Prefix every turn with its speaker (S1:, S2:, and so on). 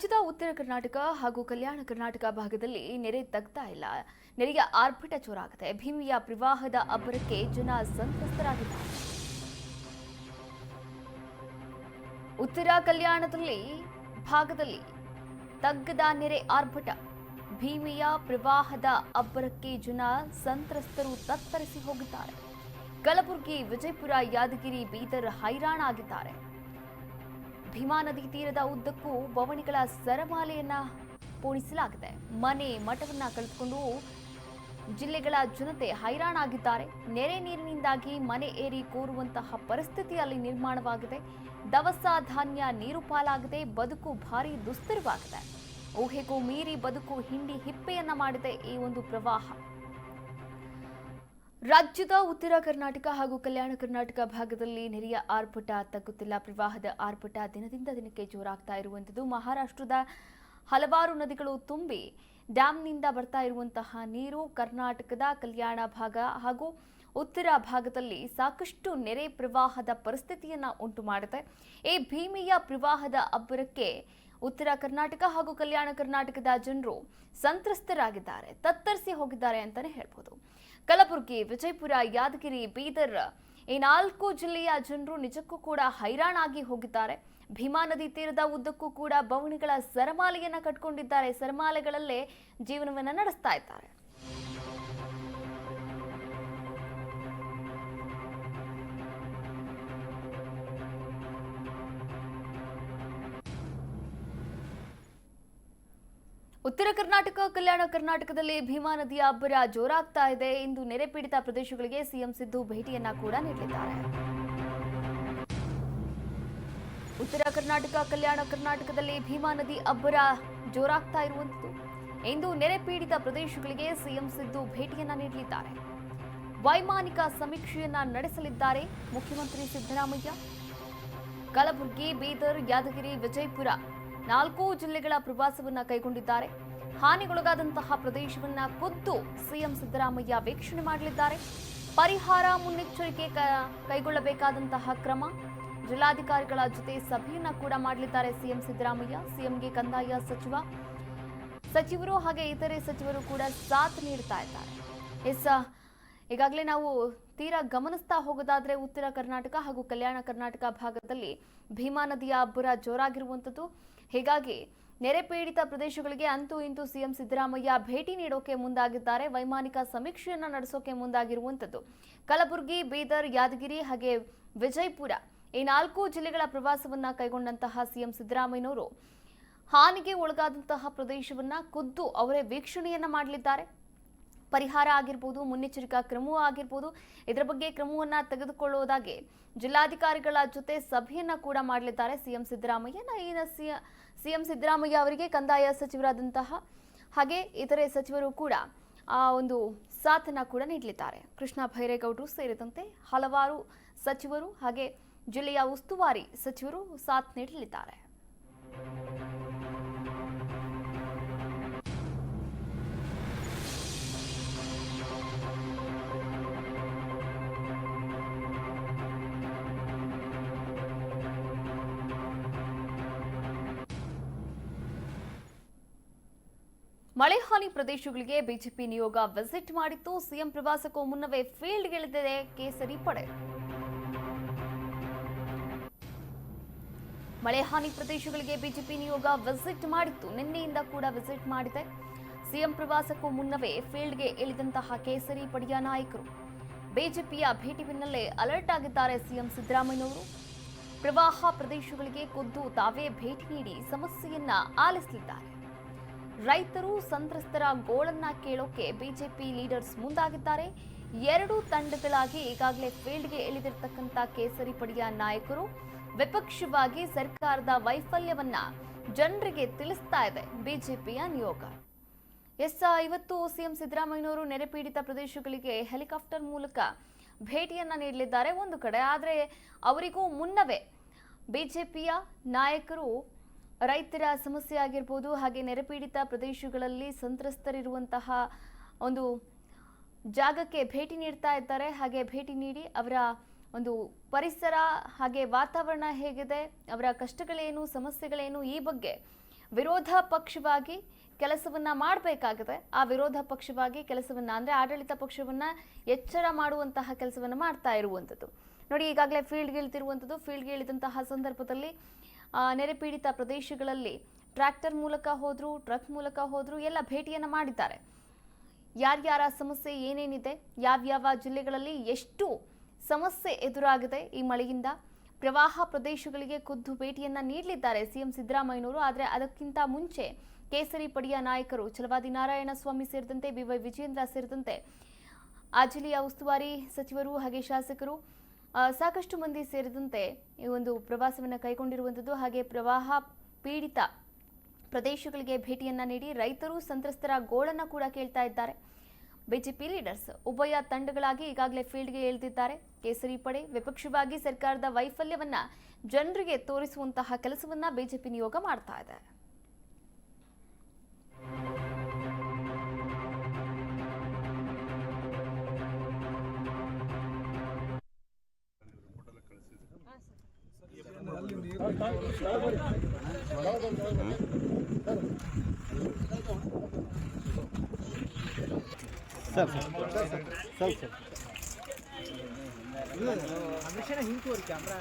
S1: ರಾಜ್ಯದ ಉತ್ತರ ಕರ್ನಾಟಕ ಹಾಗೂ ಕಲ್ಯಾಣ ಕರ್ನಾಟಕ ಭಾಗದಲ್ಲಿ ನೆರೆ ತಗ್ತಾ ಇಲ್ಲ. ನೆರೆಯ ಆರ್ಭಟ ಜೋರಾಗಿದೆ. ಭೀಮಿಯ ಪ್ರವಾಹದ ಅಬ್ಬರಕ್ಕೆ ಜನ ಸಂತ್ರಸ್ತರಾಗಿದ್ದಾರೆ. ಉತ್ತರ ಕಲ್ಯಾಣದಲ್ಲಿ ಭಾಗದಲ್ಲಿ ತಗ್ಗದ ನೆರೆ ಆರ್ಭಟ. ಭೀಮಿಯ ಪ್ರವಾಹದ ಅಬ್ಬರಕ್ಕೆ ಜನ ಸಂತ್ರಸ್ತರು ತತ್ತರಿಸಿ ಹೋಗಿದ್ದಾರೆ. ಕಲಬುರಗಿ, ವಿಜಯಪುರ, ಯಾದಗಿರಿ, ಬೀದರ್ ಹೈರಾಣ ಆಗಿದ್ದಾರೆ ಭೀಮಾ ನದಿ ತೀರದ ಉದ್ದಕ್ಕೂ ಬವಣಿಗಳ ಸರಮಾಲೆಯನ್ನ ಪೋಣಿಸಲಾಗಿದೆ. ಮನೆ ಮಠವನ್ನ ಕಳೆದುಕೊಂಡು ಜಿಲ್ಲೆಗಳ ಜನತೆ ಹೈರಾಣಾಗಿದ್ದಾರೆ. ನೆರೆ ನೀರಿನಿಂದಾಗಿ ಮನೆ ಏರಿ ಕೋರುವಂತಹ ಪರಿಸ್ಥಿತಿ ಅಲ್ಲಿ ನಿರ್ಮಾಣವಾಗಿದೆ. ದವಸ ಧಾನ್ಯ ನೀರು ಪಾಲಾಗಿದೆ ಬದುಕು ಭಾರಿ ದುಸ್ತರವಾಗಿದೆ ಊಹೆಗೂ ಮೀರಿ ಬದುಕು ಹಿಂಡಿ ಹಿಪ್ಪೆಯನ್ನ ಮಾಡಿದೆ ಈ ಒಂದು ಪ್ರವಾಹ. ರಾಜ್ಯದ ಉತ್ತರ ಕರ್ನಾಟಕ ಹಾಗೂ ಕಲ್ಯಾಣ ಕರ್ನಾಟಕ ಭಾಗದಲ್ಲಿ ನೆರೆಯ ಆರ್ಭಟ ತಗ್ಗುತ್ತಿಲ್ಲ. ಪ್ರವಾಹದ ಆರ್ಭಟ ದಿನದಿಂದ ದಿನಕ್ಕೆ ಜೋರಾಗ್ತಾ ಇರುವಂಥದ್ದು. ಮಹಾರಾಷ್ಟ್ರದ ಹಲವಾರು ನದಿಗಳು ತುಂಬಿ ಡ್ಯಾಂನಿಂದ ಬರ್ತಾ ಇರುವಂತಹ ನೀರು ಕರ್ನಾಟಕದ ಕಲ್ಯಾಣ ಭಾಗ ಹಾಗೂ ಉತ್ತರ ಭಾಗದಲ್ಲಿ ಸಾಕಷ್ಟು ನೆರೆ ಪ್ರವಾಹದ ಪರಿಸ್ಥಿತಿಯನ್ನು ಉಂಟು ಮಾಡುತ್ತೆ ಈ ಭೀಮಿಯ ಪ್ರವಾಹದ ಅಬ್ಬರಕ್ಕೆ ಉತ್ತರ ಕರ್ನಾಟಕ ಹಾಗೂ ಕಲ್ಯಾಣ ಕರ್ನಾಟಕದ ಜನರು ಸಂತ್ರಸ್ತರಾಗಿದ್ದಾರೆ, ತತ್ತರಿಸಿ ಹೋಗಿದ್ದಾರೆ ಅಂತಾನೆ ಹೇಳ್ಬೋದು. ಕಲಬುರಗಿ, ವಿಜಯಪುರ, ಯಾದಗಿರಿ, ಬೀದರ್ ಈ ನಾಲ್ಕು ಜಿಲ್ಲೆಯ ಜನರು ನಿಜಕ್ಕೂ ಕೂಡ ಹೈರಾಣಾಗಿ ಹೋಗಿದ್ದಾರೆ. ಭೀಮಾ ನದಿ ತೀರದ ಉದ್ದಕ್ಕೂ ಕೂಡ ಬವಣಿಗಳ ಸರಮಾಲೆಯನ್ನು ಕಟ್ಕೊಂಡಿದ್ದಾರೆ. ಸರಮಾಲೆಗಳಲ್ಲೇ ಜೀವನವನ್ನ ನಡೆಸ್ತಾ ಇದ್ದಾರೆ. ಉತ್ತರ ಕರ್ನಾಟಕ, ಕಲ್ಯಾಣ ಕರ್ನಾಟಕದಲ್ಲಿ ಭೀಮಾ ನದಿಯ ಅಬ್ಬರ ಜೋರಾಗ್ತಾ ಇದೆ. ಇಂದು ನೆರೆ ಪೀಡಿತ ಪ್ರದೇಶಗಳಿಗೆ ಸಿಎಂ ಸಿದ್ದು ಭೇಟಿಯನ್ನ ಕೂಡ ನೀಡಲಿದ್ದಾರೆ. ಉತ್ತರ ಕರ್ನಾಟಕ, ಕಲ್ಯಾಣ ಕರ್ನಾಟಕದಲ್ಲಿ ಭೀಮಾ ನದಿ ಅಬ್ಬರ ಜೋರಾಗ್ತಾ ಇರುವಂತದ್ದು ಇಂದು ನೆರೆ ಪೀಡಿತ ಪ್ರದೇಶಗಳಿಗೆ ಸಿಎಂ ಸಿದ್ದು ಭೇಟಿಯನ್ನ ನೀಡಲಿದ್ದಾರೆ. ವೈಮಾನಿಕ ಸಮೀಕ್ಷೆಯನ್ನ ನಡೆಸಲಿದ್ದಾರೆ ಮುಖ್ಯಮಂತ್ರಿ ಸಿದ್ದರಾಮಯ್ಯ. ಕಲಬುರಗಿ, ಬೀದರ್, ಯಾದಗಿರಿ, ವಿಜಯಪುರ ನಾಲ್ಕು ಜಿಲ್ಲೆಗಳ ಪ್ರವಾಸವನ್ನ ಕೈಗೊಂಡಿದ್ದಾರೆ. ಹಾನಿಗೊಳಗಾದಂತಹ ಪ್ರದೇಶವನ್ನ ಖುದ್ದು ಸಿಎಂ ಸಿದ್ದರಾಮಯ್ಯ ವೀಕ್ಷಣೆ ಮಾಡಲಿದ್ದಾರೆ. ಪರಿಹಾರ ಮುನ್ನೆಚ್ಚರಿಕೆ ಕೈಗೊಳ್ಳಬೇಕಾದಂತಹ ಕ್ರಮ. ಜಿಲ್ಲಾಧಿಕಾರಿಗಳ ಜೊತೆ ಸಭೆಯನ್ನ ಕೂಡ ಮಾಡಲಿದ್ದಾರೆ ಸಿಎಂ ಸಿದ್ದರಾಮಯ್ಯ, ಸಿಎಂಗೆ ಕಂದಾಯ ಸಚಿವ. ಸಚಿವರು ಹಾಗೆ ಇತರೆ ಸಚಿವರು ಕೂಡ ಸಾಥ್ ನೀಡ್ತಾ ಇದ್ದಾರೆ. ಎಸ್, ಈಗಾಗಲೇ ನಾವು ತೀರಾ ಗಮನಿಸ್ತಾ ಹೋಗೋದಾದ್ರೆ ಉತ್ತರ ಕರ್ನಾಟಕ ಹಾಗೂ ಕಲ್ಯಾಣ ಕರ್ನಾಟಕ ಭಾಗದಲ್ಲಿ ಭೀಮಾ ನದಿಯ ಅಬ್ಬರ ಜೋರಾಗಿರುವಂಥದ್ದು. ಹೀಗಾಗಿ ನೆರೆ ಪೀಡಿತ ಪ್ರದೇಶಗಳಿಗೆ ಅಂತೂ ಇಂತೂ ಸಿಎಂ ಸಿದ್ದರಾಮಯ್ಯ ಭೇಟಿ ನೀಡೋಕೆ ಮುಂದಾಗಿದ್ದಾರೆ. ವೈಮಾನಿಕ ಸಮೀಕ್ಷೆಯನ್ನ ನಡೆಸೋಕೆ ಮುಂದಾಗಿರುವಂಥದ್ದು. ಕಲಬುರಗಿ, ಬೀದರ್, ಯಾದಗಿರಿ ಹಾಗೆ ವಿಜಯಪುರ ಈ ನಾಲ್ಕು ಜಿಲ್ಲೆಗಳ ಪ್ರವಾಸವನ್ನ ಕೈಗೊಂಡಂತಹ ಸಿಎಂ ಸಿದ್ದರಾಮಯ್ಯನವರು ಹಾನಿಗೆ ಒಳಗಾದಂತಹ ಪ್ರದೇಶವನ್ನ ಖುದ್ದು ಅವರೇ ವೀಕ್ಷಣೆಯನ್ನ ಮಾಡಲಿದ್ದಾರೆ. ಪರಿಹಾರ ಆಗಿರ್ಬೋದು, ಮುನ್ನೆಚ್ಚರಿಕಾ ಕ್ರಮವೂ ಆಗಿರ್ಬೋದು. ಇದರ ಬಗ್ಗೆ ಕ್ರಮವನ್ನು ತೆಗೆದುಕೊಳ್ಳುವುದಾಗಿ ಜಿಲ್ಲಾಧಿಕಾರಿಗಳ ಜೊತೆ ಸಭೆಯನ್ನ ಕೂಡ ಮಾಡಲಿದ್ದಾರೆ CM Siddaramaiah. C- CM Siddaramaiah ಅವರಿಗೆ ಕಂದಾಯ ಸಚಿವರಾದಂತಹ ಹಾಗೆ ಇತರೆ ಸಚಿವರು ಕೂಡ ಆ ಒಂದು ಸಾಥನ ಕೂಡ ನೀಡಲಿದ್ದಾರೆ. ಕೃಷ್ಣ ಭೈರೇಗೌಡರು ಸೇರಿದಂತೆ ಹಲವಾರು ಸಚಿವರು ಹಾಗೆ ಜಿಲ್ಲೆಯ ಉಸ್ತುವಾರಿ ಸಚಿವರು ಸಾಥ್ ನೀಡಲಿದ್ದಾರೆ. ಮಳೆ ಹಾನಿ ಪ್ರದೇಶಗಳಿಗೆ ಬಿಜೆಪಿ ನಿಯೋಗ ವಿಸಿಟ್ ಮಾಡಿತ್ತು. ಸಿಎಂ ಪ್ರವಾಸಕ್ಕೂ ಮುನ್ನವೇ ಫೀಲ್ಡ್ ಗೆಳೆದಿದೆ ಕೇಸರಿ ಪಡೆ. ಮಳೆ ಹಾನಿ ಪ್ರದೇಶಗಳಿಗೆ ಬಿಜೆಪಿ ನಿಯೋಗ ವಿಸಿಟ್ ಮಾಡಿತ್ತು. ನಿನ್ನೆಯಿಂದ ಕೂಡ ವಿಸಿಟ್ ಮಾಡಿದೆ. ಸಿಎಂ ಪ್ರವಾಸಕ್ಕೂ ಮುನ್ನವೇ ಫೀಲ್ಡ್ಗೆ ಇಳಿದಂತಹ ಕೇಸರಿ ಪಡೆಯ ನಾಯಕರು. ಬಿಜೆಪಿಯ ಭೇಟಿ ಬೆನ್ನಲ್ಲೇ ಅಲರ್ಟ್ ಆಗಿದ್ದಾರೆ ಸಿಎಂ ಸಿದ್ದರಾಮಯ್ಯನವರು. ಪ್ರವಾಹ ಪ್ರದೇಶಗಳಿಗೆ ಖುದ್ದು ತಾವೇ ಭೇಟಿ ನೀಡಿ ಸಮಸ್ಯೆಯನ್ನ ಆಲಿಸಲಿದ್ದಾರೆ. ರೈತರು ಸಂತ್ರಸ್ತರ ಗೋಳನ್ನ ಕೇಳೋಕೆ ಬಿಜೆಪಿ ಲೀಡರ್ಸ್ ಮುಂದಾಗಿದ್ದಾರೆ. ಎರಡು ತಂಡಗಳಾಗಿ ಈಗಾಗಲೇ ಫೀಲ್ಡ್ಗೆ ಇಳಿದಿರ್ತಕ್ಕಂಥ ಕೇಸರಿ ಪಡೆಯ ನಾಯಕರು. ವಿಪಕ್ಷವಾಗಿ ಸರ್ಕಾರದ ವೈಫಲ್ಯವನ್ನ ಜನರಿಗೆ ತಿಳಿಸ್ತಾ ಇದೆ ಬಿಜೆಪಿಯ ನಿಯೋಗ. ಎಸ್ ಇವತ್ತು ಸಿಎಂ ಸಿದ್ದರಾಮಯ್ಯನವರು ನೆರೆ ಪೀಡಿತ ಪ್ರದೇಶಗಳಿಗೆ ಹೆಲಿಕಾಪ್ಟರ್ ಮೂಲಕ ಭೇಟಿಯನ್ನ ನೀಡಲಿದ್ದಾರೆ ಒಂದು ಕಡೆ. ಆದರೆ ಅವರಿಗೂ ಮುನ್ನವೇ ಬಿಜೆಪಿಯ ನಾಯಕರು ರೈತರ ಸಮಸ್ಯೆ ಆಗಿರ್ಬೋದು, ಹಾಗೆ ನೆರೆಪೀಡಿತ ಪ್ರದೇಶಗಳಲ್ಲಿ ಸಂತ್ರಸ್ತರಿರುವಂತಹ ಒಂದು ಜಾಗಕ್ಕೆ ಭೇಟಿ ನೀಡ್ತಾ ಇದ್ದಾರೆ. ಹಾಗೆ ಭೇಟಿ ನೀಡಿ ಅವರ ಒಂದು ಪರಿಸರ, ಹಾಗೆ ವಾತಾವರಣ ಹೇಗಿದೆ, ಅವರ ಕಷ್ಟಗಳೇನು, ಸಮಸ್ಯೆಗಳೇನು, ಈ ಬಗ್ಗೆ ವಿರೋಧ ಪಕ್ಷವಾಗಿ ಕೆಲಸವನ್ನ ಮಾಡಬೇಕಾಗಿದೆ. ಆ ವಿರೋಧ ಪಕ್ಷವಾಗಿ ಕೆಲಸವನ್ನ ಅಂದ್ರೆ ಆಡಳಿತ ಪಕ್ಷವನ್ನ ಎಚ್ಚರ ಮಾಡುವಂತಹ ಕೆಲಸವನ್ನ ಮಾಡ್ತಾ ಇರುವಂಥದ್ದು ನೋಡಿ, ಈಗಾಗಲೇ ಫೀಲ್ಡ್ಗೆ ಇಳ್ತಿರುವಂಥದ್ದು ಫೀಲ್ಡ್ಗೆ ಇಳಿದಂತಹ ಸಂದರ್ಭದಲ್ಲಿ ಆ, ನೆರೆ ಪೀಡಿತ ಪ್ರದೇಶಗಳಲ್ಲಿ ಟ್ರ್ಯಾಕ್ಟರ್ ಮೂಲಕ ಹೋದ್ರು ಟ್ರಕ್ ಮೂಲಕ ಹೋದ್ರು ಎಲ್ಲ ಭೇಟಿಯನ್ನು ಮಾಡಿದ್ದಾರೆ. ಯಾರ್ಯಾರ ಸಮಸ್ಯೆ ಏನೇನಿದೆ ಯಾವ್ಯಾವ ಜಿಲ್ಲೆಗಳಲ್ಲಿ ಎಷ್ಟು ಸಮಸ್ಯೆ ಎದುರಾಗಿದೆ ಈ ಮಳೆಯಿಂದ? ಪ್ರವಾಹ ಪ್ರದೇಶಗಳಿಗೆ ಖುದ್ದು ಭೇಟಿಯನ್ನ ನೀಡಲಿದ್ದಾರೆ ಸಿಎಂ ಸಿದ್ದರಾಮಯ್ಯನವರು ಆದರೆ ಅದಕ್ಕಿಂತ ಮುಂಚೆ ಕೇಸರಿ ಪಡೆಯ ನಾಯಕರು ಛಲವಾದಿ ನಾರಾಯಣ ಸ್ವಾಮಿ ಸೇರಿದಂತೆ ಬಿವೈ ವಿಜೇಂದ್ರ ಸೇರಿದಂತೆ ಆ ಜಿಲ್ಲೆಯ ಉಸ್ತುವಾರಿ ಸಚಿವರು ಹಾಗೆ ಶಾಸಕರು ಸಾಕಷ್ಟು ಮಂದಿ ಸೇರಿದಂತೆ ಈ ಒಂದು ಪ್ರವಾಸವನ್ನು ಕೈಗೊಂಡಿರುವಂಥದ್ದು ಹಾಗೆ ಪ್ರವಾಹ ಪೀಡಿತ ಪ್ರದೇಶಗಳಿಗೆ ಭೇಟಿಯನ್ನ ನೀಡಿ ರೈತರು ಸಂತ್ರಸ್ತರ ಗೋಳನ್ನ ಕೂಡ ಕೇಳ್ತಾ ಇದ್ದಾರೆ. ಬಿಜೆಪಿ ಲೀಡರ್ಸ್ ಉಭಯ ತಂಡಗಳಾಗಿ ಈಗಾಗಲೇ ಫೀಲ್ಡ್ಗೆ ಇಳಿದಿದ್ದಾರೆ ಕೇಸರಿ ಪಡೆ ವಿಪಕ್ಷವಾಗಿ ಸರ್ಕಾರದ ವೈಫಲ್ಯವನ್ನ ಜನರಿಗೆ ತೋರಿಸುವಂತಹ ಕೆಲಸವನ್ನ ಬಿಜೆಪಿ ನಿಯೋಗ ಮಾಡ್ತಾ ಇದೆ.
S2: Sir sir. ಸರ್ ಅಮಿಷನ ಹಿಂತೂರಿ ಕ್ಯಾಮ್ರಾ